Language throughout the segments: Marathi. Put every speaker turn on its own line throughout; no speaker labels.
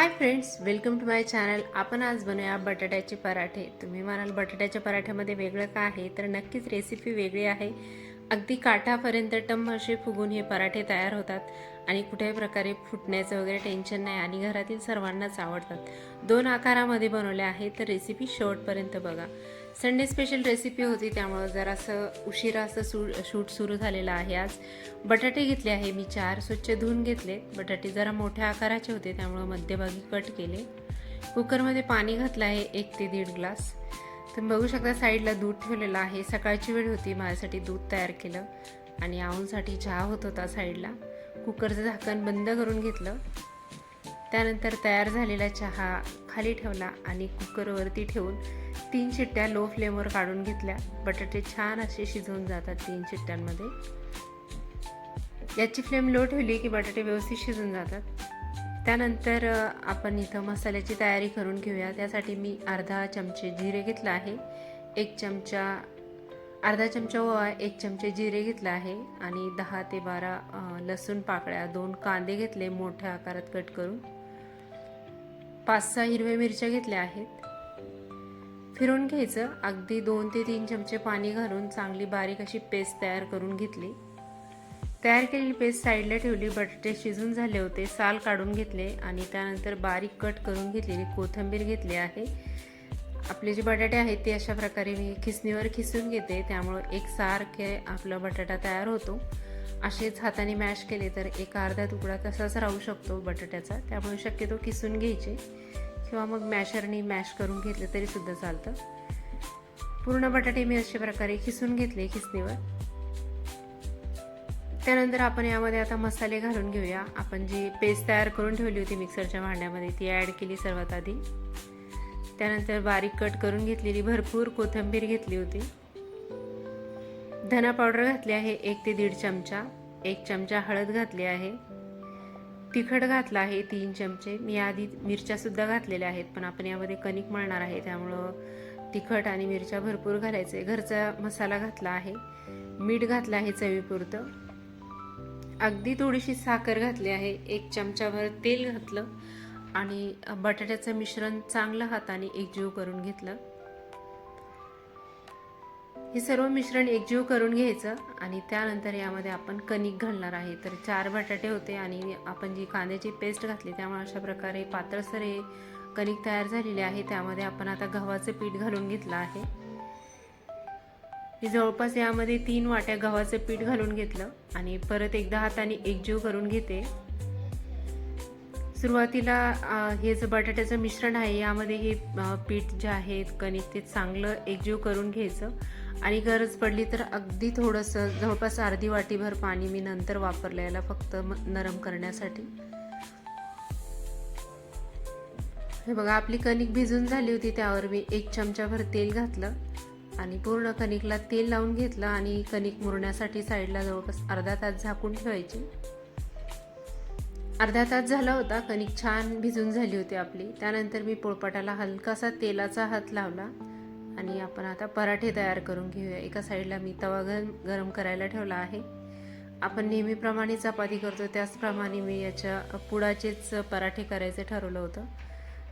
Hi friends welcome to my channel आपण आज बनवूया बटाट्याचे पराठे. तुम्ही म्हणाल बटाट्याच्या पराठ्यामध्ये वेगळं काय आहे? तर नक्कीच रेसिपी वेगळी आहे. अगदी काठापर्यंत टम असे फुगून हे पराठे तयार होतात आणि कुठल्याही प्रकारे फुटण्याचं वगैरे टेन्शन नाही आणि घरातील सर्वांनाच आवडतात. दोन आकारामध्ये बनवले आहे तर रेसिपी शेवटपर्यंत बघा. संडे स्पेशल रेसिपी होती त्यामुळं जरासं उशिरा असं सू शूट सुरू झालेलं आहे आज. बटाटे घेतले आहे मी चार स्वच्छ धुवून घेतले. बटाटे जरा मोठ्या आकाराचे होते त्यामुळं मध्यभागी कट केले. कुकरमध्ये पाणी घातलं आहे एक ते दीड ग्लास. तुम्ही बघू शकता साईडला दूध ठेवलेलं आहे. सकाळची वेळ होती माझ्यासाठी दूध तयार केलं आणि आऊंसाठी चहा होत होता साईडला. कुकरचं झाकण बंद करून घेतलं. त्यानंतर तयार झालेला चहा खाली ठेवला आणि कुकरवरती ठेवून तीन शिट्ट्या लो फ्लेमवर काढून घेतल्या. बटाटे छान असे शिजवून जातात तीन शिट्ट्यांमध्ये. याची फ्लेम लो ठेवली की बटाटे व्यवस्थित शिजून जातात. त्यानंतर आपण इथं मसाल्याची तयारी करून घेऊया. त्यासाठी मी अर्धा चमचे जिरे घेतलं आहे. एक चमचा अर्धा चमचा ओवा एक चमचे जिरे घेतलं आहे आणि दहा ते बारा लसूण पाकळ्या दोन कांदे घेतले मोठ्या आकारात कट करून. पाच सहा हिरव्या मिरच्या घेतल्या आहेत. फिरून घ्यायचं. अगदी दोन ते तीन चमचे पाणी घालून चांगली बारीक अशी पेस्ट तयार करून घेतली. तयार केलेली पेस्ट साईडला ठेवली. बटाटे शिजून झाले होते. साल काढून घेतले आणि त्यानंतर बारीक कट करून घेतलेली कोथिंबीर घेतली आहे. आपले जे बटाटे आहेत ते अशा प्रकारे मी खिसणीवर खिसून घेते. त्यामुळं एक सारखे आपला बटाटा तयार होतो. असेच हाताने मॅश केले तर एक अर्धा तुकडा तसाच राहू शकतो बटाट्याचा. त्यामुळे शक्यतो किसून घ्यायचे. किंवा मग मॅशरनी मॅश करून घेतले तरीसुद्धा चालतं. पूर्ण बटाटे मी अशा प्रकारे खिसून घेतले खिसणीवर त्यानंतर आपण यामध्ये आता मसाले घालून घेऊया. आपण जी पेस्ट तयार करून ठेवली होती मिक्सरच्या भांड्यामध्ये ती ॲड केली सर्वात आधी. त्यानंतर बारीक कट करून घेतलेली भरपूर कोथिंबीर घेतली होती. धना पावडर घातली आहे एक ते दीड चमचा. एक चमचा हळद घातली आहे. तिखट घातलं आहे तीन चमचे. मी आधी मिरच्यासुद्धा घातलेल्या आहेत पण आपण यामध्ये कणिक मळणार आहे त्यामुळं तिखट आणि मिरच्या भरपूर घालायचे. घरचा मसाला घातला आहे. मीठ घातलं आहे चवीपुरतं. अगदी थोडीशी साखर घातली आहे. एक चमचाभर तेल घातलं आणि बटाट्याचं मिश्रण चांगलं हाताने एकजीव करून घेतलं. हे सर्व मिश्रण एकजीव करून घ्यायचं आणि त्यानंतर यामध्ये आपण कणिक घालणार आहे. तर चार बटाटे होते आणि आपण जी कांद्याची पेस्ट घातली त्यामुळे अशा प्रकारे पातळसर हे कणिक तयार झालेले आहे. त्यामध्ये आपण आता गव्हाचं पीठ घालून घेतलं आहे. मी जवळपास यामध्ये तीन वाट्या गव्हाचं पीठ घालून घेतलं आणि परत एकदा हाताने एकजीव करून घेते. सुरुवातीला हे जे बटाट्याचं मिश्रण आहे यामध्ये हे पीठ जे आहे कणिक ते चांगलं एकजीव करून घ्यायचं. आणि गरज पडली तर अगदी थोडंसं जवळपास अर्धी वाटीभर पाणी मी नंतर वापरलं याला फक्त म- नरम करण्यासाठी. हे बघा आपली कणिक भिजून झाली होती त्यावर मी एक चमचाभर तेल घातलं. आणि पूर्ण कणिकला तेल लावून घेतलं आणि कणिक मुरण्यासाठी साईडला जवळपास अर्धा तास झाकून ठेवायची. अर्धा तास झाला होता कणिक छान भिजून झाली होती आपली. त्यानंतर मी पोळपाटाला हलकासा तेलाचा हात लावला आणि आपण आता पराठे तयार करून घेऊया. एका साईडला मी तवा गरम गरम करायला ठेवला आहे. आपण नेहमीप्रमाणे चपाती करतो त्याचप्रमाणे मी याच्या पुडाचेच पराठे करायचे ठरवलं होतं.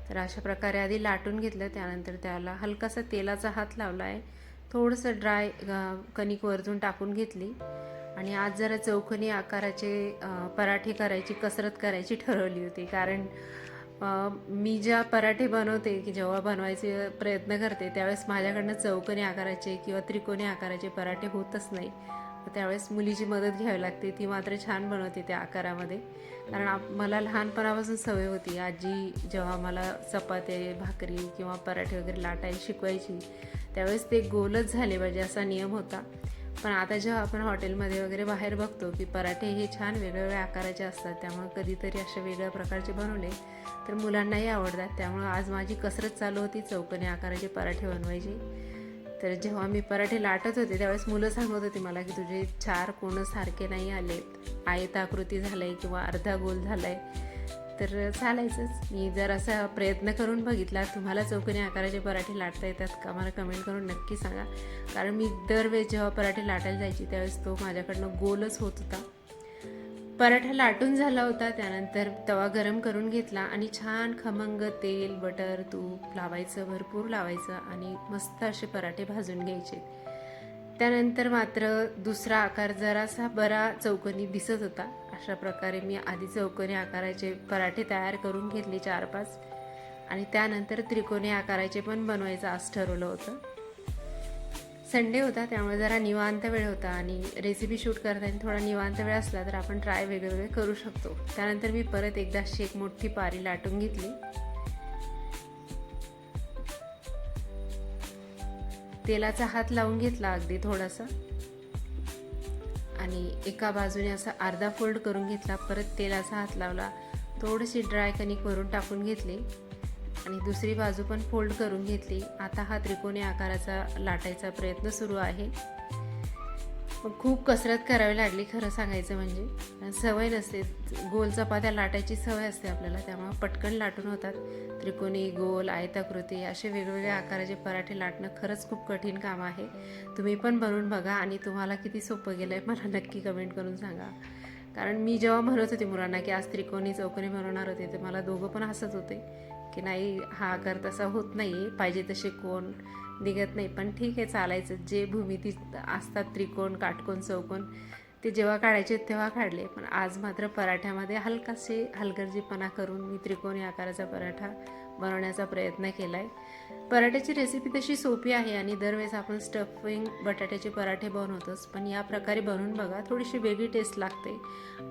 तर अशा प्रकारे आधी लाटून घेतलं त्यानंतर त्याला हलकासा तेलाचा हात लावला आहे. थोडंसं ड्राय कणिक वरतून टाकून घेतली. आणि आज जरा चौकनी आकाराचे पराठे करायची कसरत करायची ठरवली होती. कारण मी ज्या पराठे बनवते की जेव्हा बनवायचे प्रयत्न करते त्यावेळेस माझ्याकडनं चौकनी आकाराचे किंवा त्रिकोणी आकाराचे पराठे होतच नाही. त्यावेळेस मुलीची मदत घ्यावी लागते. ती मात्र छान बनवते त्या आकारामध्ये. कारण आप मला लहानपणापासून सवय होती. आजी जेव्हा मला चपात्या भाकरी किंवा पराठे वगैरे लाटायला शिकवायची त्यावेळेस ते गोलच झाले पाहिजे असा नियम होता. पण आता जेव्हा आपण हॉटेलमध्ये वगैरे बाहेर बघतो की पराठे हे छान वेगवेगळ्या आकाराचे असतात त्यामुळे कधीतरी अशा वेगळ्या प्रकारचे बनवले तर मुलांनाही आवडतात. त्यामुळं आज माझी कसरत चालू होती. चौकने आकाराचे पराठे बनवायची. तर जेव्हा मी पराठे लाटत होते त्यावेळेस मुलं सांगत होती मला की तुझे चार कोण सारखे नाही आलेत. आयताकृती झालंय किंवा अर्धा गोल झालाय. तर चालायचंच. मी जर असा प्रयत्न करून बघितला तुम्हाला चौकोनी आकाराचे पराठे लाटता येतात का? मला कमेंट करून नक्की सांगा. कारण मी दरवेळेस जेव्हा पराठे लाटायला जायची त्यावेळेस तो माझ्याकडनं गोलच होत होता. पराठा लाटून झाला होता त्यानंतर तवा गरम करून घेतला आणि छान खमंग तेल बटर तूप लावायचं भरपूर लावायचं आणि मस्त असे पराठे भाजून घ्यायचे. त्यानंतर मात्र दुसरा आकार जरासा बरा चौकोनी दिसत होता. अशा प्रकारे मी आधी चौकोनी आकाराचे पराठे तयार करून घेतले चार पाच आणि त्यानंतर त्रिकोणी आकाराचे पण बनवायचं आज ठरवलं होतं. संडे होता त्यामुळे जरा निवांत वेळ होता आणि रेसिपी शूट करताना थोडा निवांत वेळ असला तर आपण ट्राय वेगळे वेगळे करू शकतो. त्यानंतर मी परत एकदा अशी एक मोठी पारी लाटून घेतली. तेलाचा हात लावून घेतला अगदी थोडासा. आणि एका बाजूने असा अर्धा फोल्ड करून घेतला परत तेलाचा हात लावला. थोडीशी ड्राय कणिक वरून टाकून घेतली. आणि दुसरी बाजू पण फोल्ड करून घेतली. आता हा त्रिकोणी आकाराचा लाटायचा प्रयत्न सुरू आहे. खूप कसरत करावी लागली खरं सांगायचं म्हणजे. सवय नसते. गोल चपात्या लाटायची सवय असते आपल्याला. त्यामुळे पटकन लाटून होतात. त्रिकोणी गोल आयताकृती असे वेगवेगळ्या आकाराचे पराठे लाटणं खरंच खूप कठीण काम आहे. तुम्ही पण बनवून बघा आणि तुम्हाला किती सोपं गेलं आहे मला नक्की कमेंट करून सांगा. कारण मी जेव्हा म्हणत होते मुलांना की आज त्रिकोणी चौकोनी बनवणार होते तर मला दोघं पण हसत होते. की नाही हा आकार तसा होत नाही पाहिजे तसे कोण निघत नाही. पण ठीक आहे चालायचं. जे भूमिती असतात त्रिकोण काटकोण चौकोन ते जेव्हा काढायचे तेव्हा काढले. पण आज मात्र पराठ्यामध्ये हलकासे हलगर्जीपणा करून मी त्रिकोणी आकाराचा पराठा बनवण्याचा प्रयत्न केला आहे पराठ्याची रेसिपी तशी सोपी आहे आणि दरवेळेस आपण स्टफिंग बटाट्याचे पराठे बनवतोच. पण या प्रकारे बनवून बघा थोडीशी वेगळी टेस्ट लागते.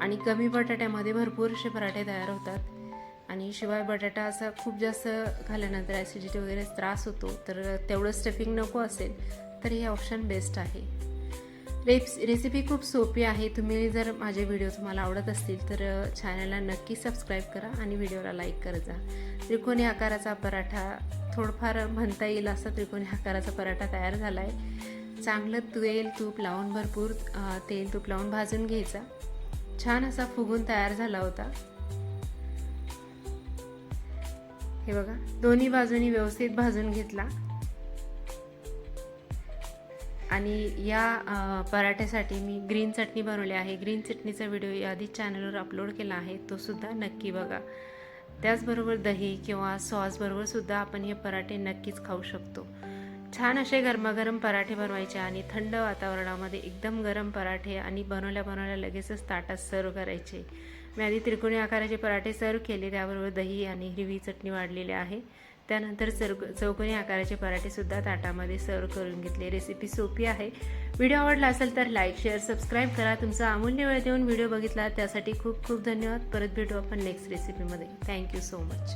आणि कमी बटाट्यामध्ये भरपूर असे पराठे तयार होतात. आणि शिवाय बटाटा असा खूप जास्त खाल्ल्यानंतर ॲसिडिटी वगैरे त्रास होतो तर तेवढं स्टफिंग नको असेल तर हे ऑप्शन बेस्ट आहे. रेप्स रेसिपी खूप सोपी आहे. तुम्ही जर माझे व्हिडिओ तुम्हाला आवडत असतील तर चॅनलला नक्की सबस्क्राईब करा आणि व्हिडिओला लाईक करत जा. त्रिकोणी आकाराचा पराठा थोडंफार म्हणता येईल असा त्रिकोणी आकाराचा पराठा तयार झाला आहे चांगलं तेल तूप लावून भरपूर तेल तूप लावून भाजून घ्यायचा. छान असा फुगून तयार झाला होता. हे बघा दोन्ही बाजूनी व्यवस्थित भाजून घेतला. आणि या पराठ्यासाठी मी ग्रीन चटणी बनवली आहे. ग्रीन चटणीचा व्हिडिओ याआधी चॅनलवर अपलोड केला आहे तो सुद्धा नक्की बघा. त्याचबरोबर दही किंवा सॉसबरोबर सुद्धा आपण हे पराठे नक्कीच खाऊ शकतो. छान असे गरमागरम पराठे बनवायचे आणि थंड वातावरणामध्ये एकदम गरम पराठे आणि बनवल्या बनवल्या लगेचच ताटात सर्व करायचे. मी आधी त्रिकोणी आकाराचे पराठे सर्व केले त्याबरोबर दही आणि हिरवी चटणी वाढलेली आहे. त्यानंतर चर चौकोनी आकाराचे पराठेसुद्धा ताटामध्ये सर्व करून घेतले. रेसिपी सोपी आहे. व्हिडिओ आवडला असेल तर लाईक शेअर सबस्क्राईब करा. तुमचा अमूल्य वेळ देऊन व्हिडिओ बघितला त्यासाठी खूप खूप धन्यवाद. परत भेटू आपण नेक्स्ट रेसिपीमध्ये थँक्यू सो मच